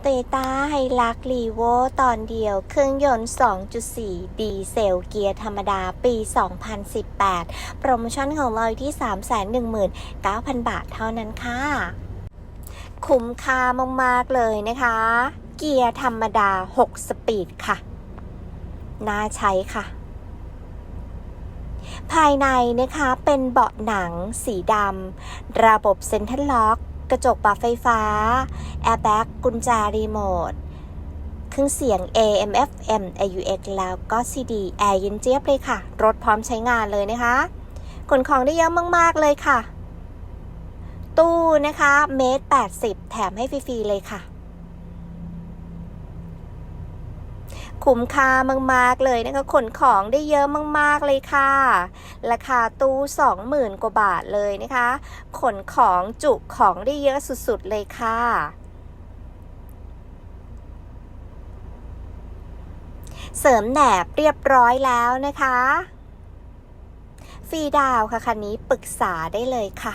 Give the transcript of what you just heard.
โตโยต้าไฮลักรีโวตอนเดียว เครื่องยนต์ 2.4 ดีเซลเกียร์ธรรมดาปี 2018 โปรโมชั่นของเราอยู่ที่ 319,000 บาทเท่านั้นค่ะ คุ้มค่ามาก ๆ เลยนะคะ เกียร์ธรรมดา 6 สปีดค่ะ น่าใช้ค่ะภายในนะคะเป็นเบาะหนังสีดำ ระบบเซ็นทรัลล็อก กระจกปรับไฟฟ้า แอร์แบ็กกุญแจรีโมทเครื่องเสียง AM FM AUX แล้วก็ CD แอร์เย็นเจี๊ยบเลยค่ะ รถพร้อมใช้งานเลยนะคะขนของได้เยอะมาก ๆ เลยค่ะ ตู้นะคะ เมตร 80 แถมให้ฟรี ๆ เลยค่ะ คุ้มค่ามากๆเลยนะคะขนของได้เยอะมากๆเลยค่ะ ราคาตู้ 20,000 กว่าบาทเลยนะคะขนของจุของได้เยอะสุดๆเลยค่ะเสริมแหนบเรียบร้อยแล้วนะคะ ฟรีดาวค่ะคันนี้ปรึกษาได้เลยค่ะ